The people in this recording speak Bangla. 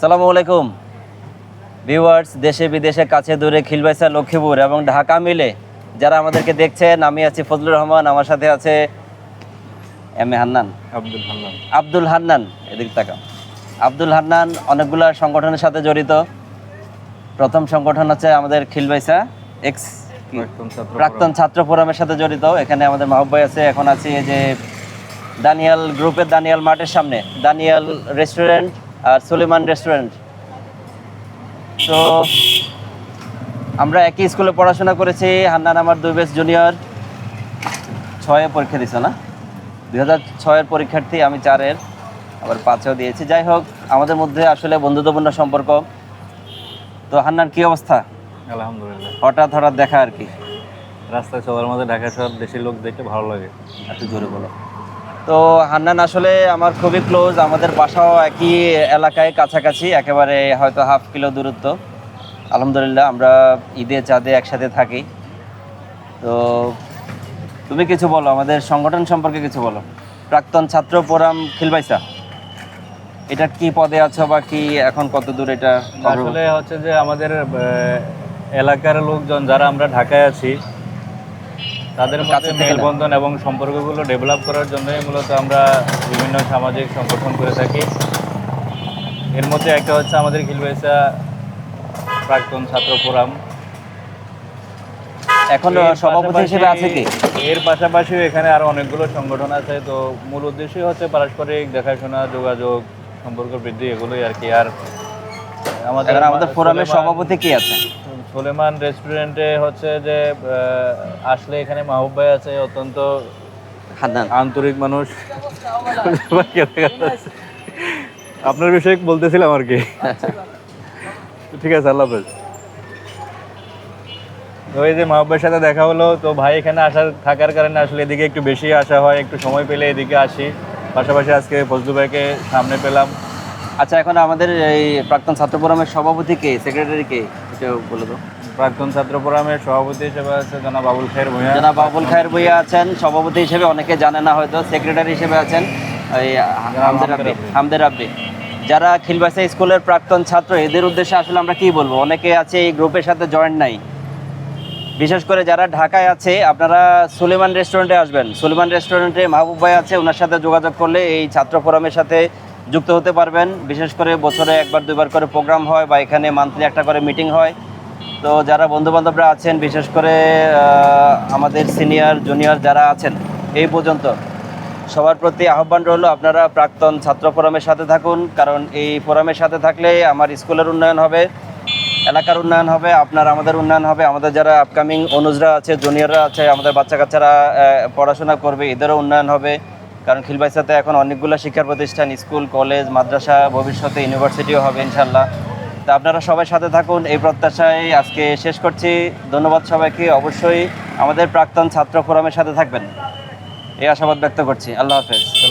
সালামু আলাইকুম ভিউয়ার্স দেশে বিদেশে কাছে দূরে খিলবাইসা লক্ষ্মীপুর এবং ঢাকা মিলে যারা আমাদেরকে দেখছেন আমি আছি ফজলুর রহমান আমার সাথে আছে এম এ হান্নান। আব্দুল হান্নান। আব্দুল হান্নান এদিক তাকাও। আব্দুল হান্নান অনেকগুলা সংগঠনের সাথে জড়িত। প্রথম সংগঠন হচ্ছে আমাদের খিলবাইসা এক্স প্রাক্তন ছাত্র ফোরামের সাথে জড়িত। এখানে আমাদের মাহবুব ভাই আছে এখন আছি এই যে দানিয়াল গ্রুপের দানিয়াল মাঠের সামনে। দানিয়াল রেস্টুরেন্ট আর সুলেমান রেস্টুরেন্ট তো আমরা একই স্কুলে পড়াশোনা করেছি হান্নান আমার দুই বেস্ট জুনিয়র ছয়ে পরীক্ষা দিছ না? দুই হাজার ছয়ের পরীক্ষার্থী আমি চারের আবার পাঁচেও দিয়েছি। যাই হোক আমাদের মধ্যে আসলে বন্ধুত্বপূর্ণ সম্পর্ক। তো হান্নান কি অবস্থা? আলহামদুলিল্লাহ। হঠাৎ হঠাৎ দেখা আর কি। রাস্তায় সবার মধ্যে ঢাকা শহর দেশের লোক দেখতে ভালো লাগে। একটু জোরে বলো। তো হান্নান, আসলে আমার খুবই ক্লোজ আমাদের বাসাও একই এলাকায় কাছাকাছি, একেবারে হয়তো হাফ কিলো দূরত্ব। আলহামদুলিল্লাহ, আমরা ঈদে, চাঁদে একসাথে থাকি। তো তুমি কিছু বলো, আমাদের সংগঠন সম্পর্কে কিছু বলো। প্রাক্তন ছাত্র ফোরাম খিলবাইসা, এটা কি পদে আছো বা কি এখন কত দূর এটা? আসলে হচ্ছে যে আমাদের এলাকার লোকজন, যারা আমরা ঢাকায় আছি তাদের কাছে। মেলবন্ধন এবং সম্পর্কগুলো ডেভেলপ করার জন্যই মূলত আমরা বিভিন্ন সামাজিক সংগঠন করে থাকি। এর মধ্যে একটা হচ্ছে আমাদের খিলবাইসা প্রাক্তন ছাত্র ফোরাম। এখন সভাপতি হিসেবে আছে কি? পাশাপাশি- এর পাশাপাশিও এখানে আরও অনেকগুলো সংগঠন আছে তো মূল উদ্দেশ্যই হচ্ছে পারস্পরিক দেখাশোনা যোগাযোগ সম্পর্ক বৃদ্ধি এগুলোই আর কি। আর এখন আমাদের ফোরামের সভাপতি কি আছে? সুলেমান রেস্টুরেন্টে হচ্ছে যে আসলে এখানে মাহবুব ভাই আছে অত্যন্ত আন্তরিক মানুষ। আপনার বিষয়ে বলতেছিলাম আর কি। ঠিক আছে আল্লাহ হাফেজ। এই যে মাহবুবের সাথে দেখা হলো তো ভাই এখানে আসার থাকার কারণে আসলে এদিকে একটু বেশি আসা হয় একটু সময় পেলে এদিকে আসি। পাশাপাশি আজকে ফজলু ভাইকে সামনে পেলাম। আচ্ছা এখন আমাদের এই প্রাক্তন ছাত্র ফোরামের সভাপতি কে? সেক্রেটারি কে? এটা বলে দাও। প্রাক্তন ছাত্র ফোরামের সভাপতি হিসেবে আছে জনাব আবুল খায়ের ভূঁইয়া। জনাব বাবুল খায়ের বইয়া আছেন সভাপতি হিসেবে অনেকে জানে না হয়তো সেক্রেটারি হিসেবে আছেন এই হামদের রাব্বি যারা খিলবাসা স্কুলের প্রাক্তন ছাত্র এদের উদ্দেশ্যে আসলে আমরা কি বলব? অনেকে আছে এই গ্রুপের সাথে জয়েন নাই। বিশেষ করে যারা ঢাকায় আছে আপনারা সুলেমান রেস্টুরেন্টে আসবেন। সুলেমান রেস্টুরেন্টে মাহবুব ভাই আছে ওনার সাথে যোগাযোগ করলে এই ছাত্র ফোরামের সাথে যুক্ত হতে পারবেন। বিশেষ করে বছরে একবার দুবার করে প্রোগ্রাম হয় বা এখানে মান্থলি একটা করে মিটিং হয়। তো যারা বন্ধু বান্ধবরা আছেন, বিশেষ করে আমাদের সিনিয়র, জুনিয়র যারা আছেন, এই পর্যন্ত সবার প্রতি আহ্বান রইল, আপনারা প্রাক্তন ছাত্র ফোরামের সাথে থাকুন, কারণ এই ফোরামের সাথে থাকলে আমার স্কুলের উন্নয়ন হবে, এলাকার উন্নয়ন হবে, আপনার আমাদের উন্নয়ন হবে, আমাদের যারা আপকামিং অনুজরা আছে জুনিয়ররা আছে, আমাদের বাচ্চা কাচ্চারা পড়াশোনা করবে, এদেরও উন্নয়ন হবে। কারণ খিলবাইসাতে এখন অনেকগুলো শিক্ষা প্রতিষ্ঠান, স্কুল, কলেজ, মাদ্রাসা, ভবিষ্যতে ইউনিভার্সিটিও হবে ইনশাল্লাহ তা আপনারা সবাই সাথে থাকুন, এই প্রত্যাশায় আজকে শেষ করছি। ধন্যবাদ সবাইকে, অবশ্যই আমাদের প্রাক্তন ছাত্র ফোরামের সাথে থাকবেন। এই আশাবাদ ব্যক্ত করছি। আল্লাহ হাফেজ।